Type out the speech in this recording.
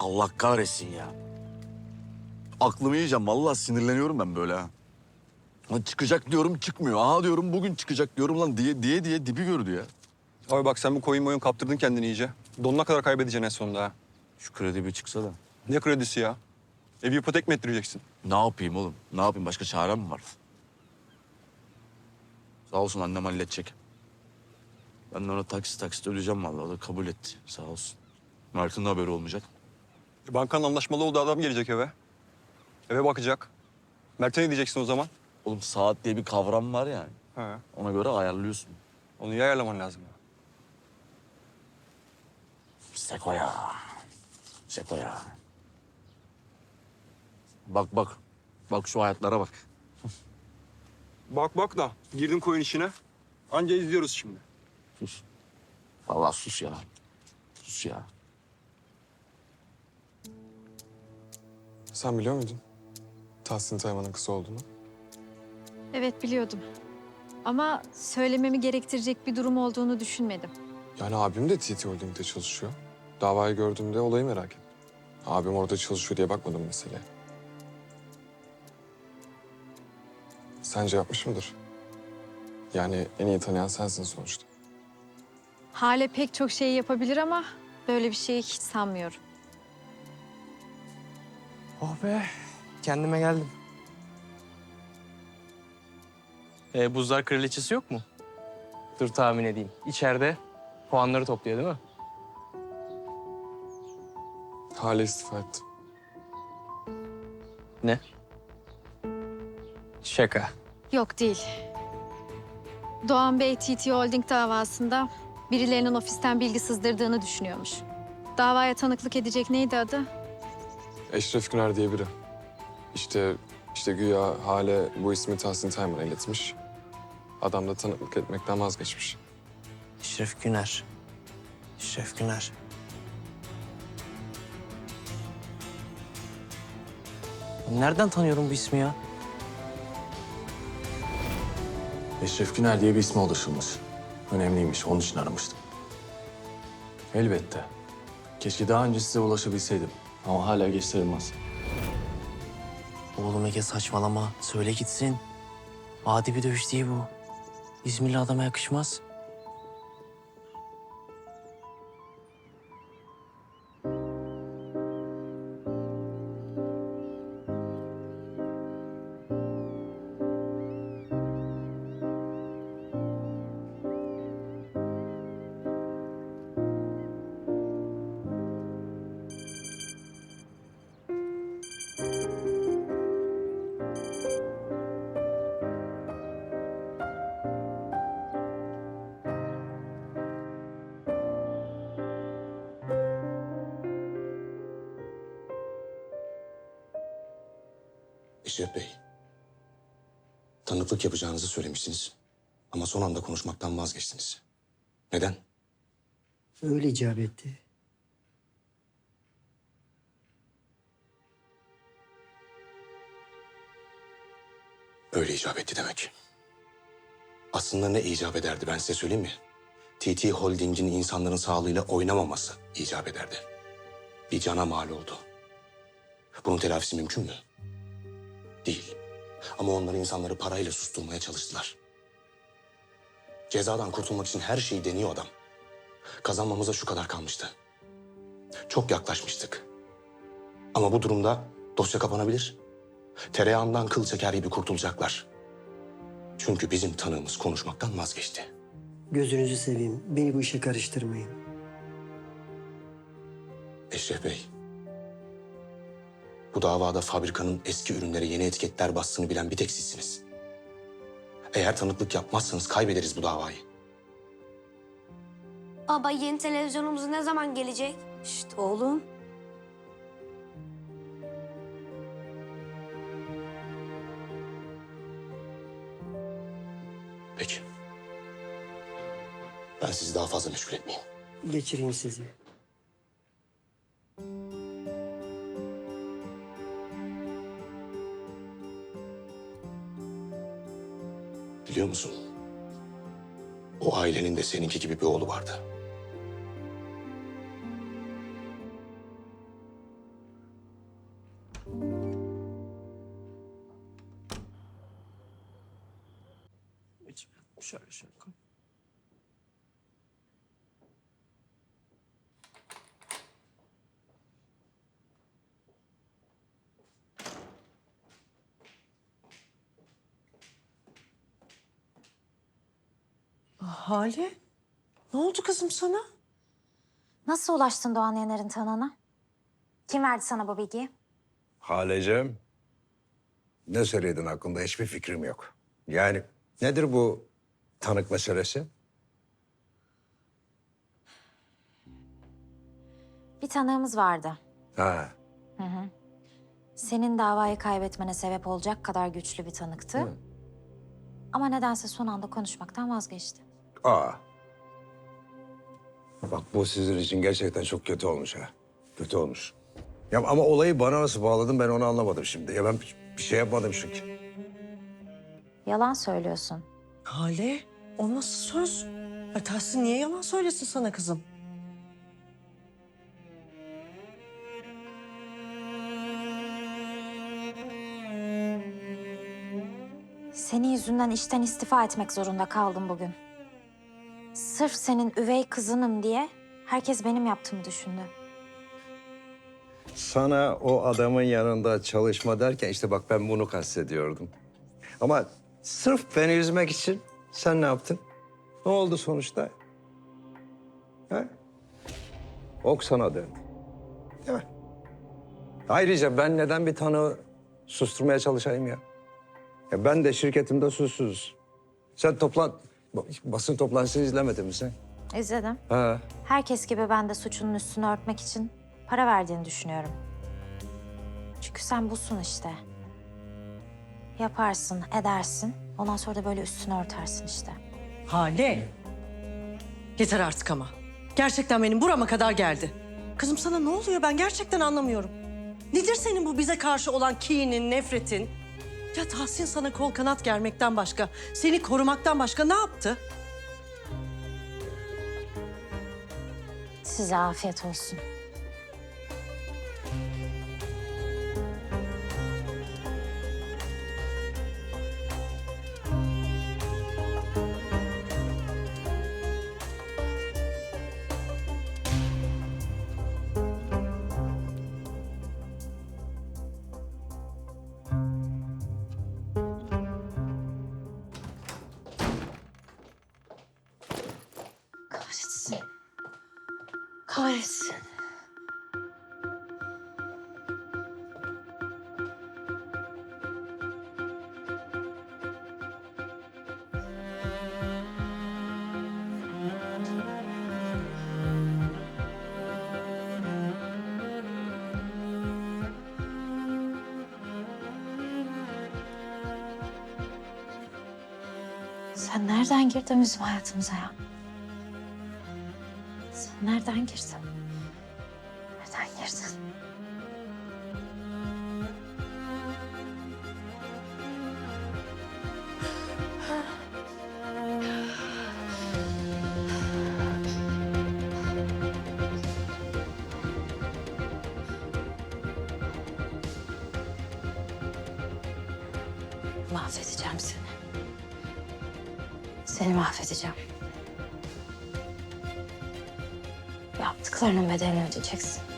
Allah kahretsin ya. Aklımı yiyeceğim. Vallahi sinirleniyorum ben böyle ha. Lan çıkacak diyorum çıkmıyor. Aha diyorum bugün çıkacak diyorum lan diye diye diye dibi gördü ya. Abi bak sen bu koyun boyun kaptırdın kendini iyice. Donuna kadar kaybedeceksin en sonunda ha. Şu kredi bir çıksa da. Ne kredisi ya? Evi ipotek mi ettireceksin? Ne yapayım oğlum? Ne yapayım? Başka çarem mi var? Sağ olsun annem halledecek. Ben de ona taksit taksit ödeyeceğim vallahi. O da kabul etti. Sağ olsun. Mert'in de haberi olmayacak. Bankanın anlaşmalı olduğu adam gelecek eve. Eve bakacak. Mert'e ne diyeceksin o zaman? Oğlum saat diye bir kavram var yani. He. Ona göre ayarlıyorsun. Onu iyi ayarlaman lazım. ya. Seko ya. Seko ya. Bak bak. Bak şu hayatlara bak. Bak bak da girdin koyun işine. Anca izliyoruz şimdi. Sus. Vallahi sus ya. Sus ya. Sen biliyor muydun? Tahsin Tayman'ın kızı olduğunu. Evet biliyordum. Ama söylememi gerektirecek bir durum olduğunu düşünmedim. Yani abim de TT Holding'de çalışıyor. Davayı gördüğümde olayı merak ettim. Abim orada çalışıyor diye bakmadım meseleye. Sence yapmış mıdır? Yani en iyi tanıyan sensin sonuçta. Hale pek çok şey yapabilir ama böyle bir şeyi hiç sanmıyorum. Oh be, kendime geldim. Ee, buzlar kraliçesi yok mu? Dur tahmin edeyim. İçeride puanları topluyor değil mi? Hale istifa etti. Ne? Şaka. Yok değil. Doğan Bey TT Holding davasında birilerinin ofisten bilgi sızdırdığını düşünüyormuş. Davaya tanıklık edecek neydi adı? Eşref Güner diye biri. İşte, işte güya Hale bu ismi Tahsin Tayman'a iletmiş. Adam da tanıklık etmekten vazgeçmiş. Şeref Güner. Şeref Güner. Nereden tanıyorum bu ismi ya? Eşref Güner diye bir isme ulaşılmış. Önemliymiş, onun için aramıştım. Elbette. Keşke daha önce size ulaşabilseydim. Ama hala geç sayılmaz. Oğlum Ege saçmalama. Söyle gitsin. Adi bir dövüş değil bu. İzmirli adama yakışmaz. Eşref Bey, tanıklık yapacağınızı söylemiştiniz. Ama son anda konuşmaktan vazgeçtiniz. Neden? Öyle icap etti. Öyle icap etti demek. Aslında ne icap ederdi ben size söyleyeyim mi? TT Holding'in insanların sağlığıyla oynamaması icap ederdi. Bir cana mal oldu. Bunun telafisi mümkün mü? Değil. Ama onlar insanları parayla susturmaya çalıştılar. Cezadan kurtulmak için her şeyi deniyor adam. Kazanmamıza şu kadar kalmıştı. Çok yaklaşmıştık. Ama bu durumda dosya kapanabilir. Tereyağından kıl çeker gibi kurtulacaklar. Çünkü bizim tanığımız konuşmaktan vazgeçti. Gözünüzü seveyim. Beni bu işe karıştırmayın. Eşref Bey. Bu davada fabrikanın eski ürünlere yeni etiketler bastığını bilen bir tek sizsiniz. Eğer tanıklık yapmazsanız kaybederiz bu davayı. Baba yeni televizyonumuz ne zaman gelecek? Şşt oğlum. Peki. Ben sizi daha fazla meşgul etmeyeyim. Geçireyim sizi. biliyor musun? O ailenin de seninki gibi bir oğlu vardı. Şöyle şöyle koy. Hale, ne oldu kızım sana? Nasıl ulaştın Doğan Yener'in tanığına? Kim verdi sana bu bilgiyi? Halecem, ne söyledin hakkında hiçbir fikrim yok. Yani nedir bu tanık meselesi? Bir tanığımız vardı. Ha, Senin davayı kaybetmene sebep olacak kadar güçlü bir tanıktı. Hı. Ama nedense son anda konuşmaktan vazgeçti. Aa. Bak bu sizin için gerçekten çok kötü olmuş ha. Kötü olmuş. Ya ama olayı bana nasıl bağladın ben onu anlamadım şimdi. Ya ben bir şey yapmadım çünkü. Yalan söylüyorsun. Hale, o nasıl söz? Ay Tahsin niye yalan söylesin sana kızım? Senin yüzünden işten istifa etmek zorunda kaldım bugün. Sırf senin üvey kızınım diye herkes benim yaptığımı düşündü. Sana o adamın yanında çalışma derken işte bak ben bunu kastediyordum. Ama sırf beni üzmek için sen ne yaptın? Ne oldu sonuçta? Ha? Ok sana döndü. Değil mi? Ayrıca ben neden bir tanığı susturmaya çalışayım ya? ya ben de şirketimde susuzuz. Sen toplan... Basın toplantısını izlemedin mi sen? İzledim. Ha. Herkes gibi ben de suçunun üstünü örtmek için para verdiğini düşünüyorum. Çünkü sen busun işte. Yaparsın, edersin. Ondan sonra da böyle üstünü örtersin işte. Hale. Yeter artık ama. Gerçekten benim burama kadar geldi. Kızım sana ne oluyor ben gerçekten anlamıyorum. Nedir senin bu bize karşı olan kinin, nefretin? Ya Tahsin sana kol kanat germekten başka, seni korumaktan başka ne yaptı? Size afiyet olsun. Kahretsin. Sen nereden girdin bizim hayatımıza ya? Nereden girdin? Nereden girdin? Mahvedeceğim seni. Seni mahvedeceğim. Yaptıklarının bedelini ödeyeceksin.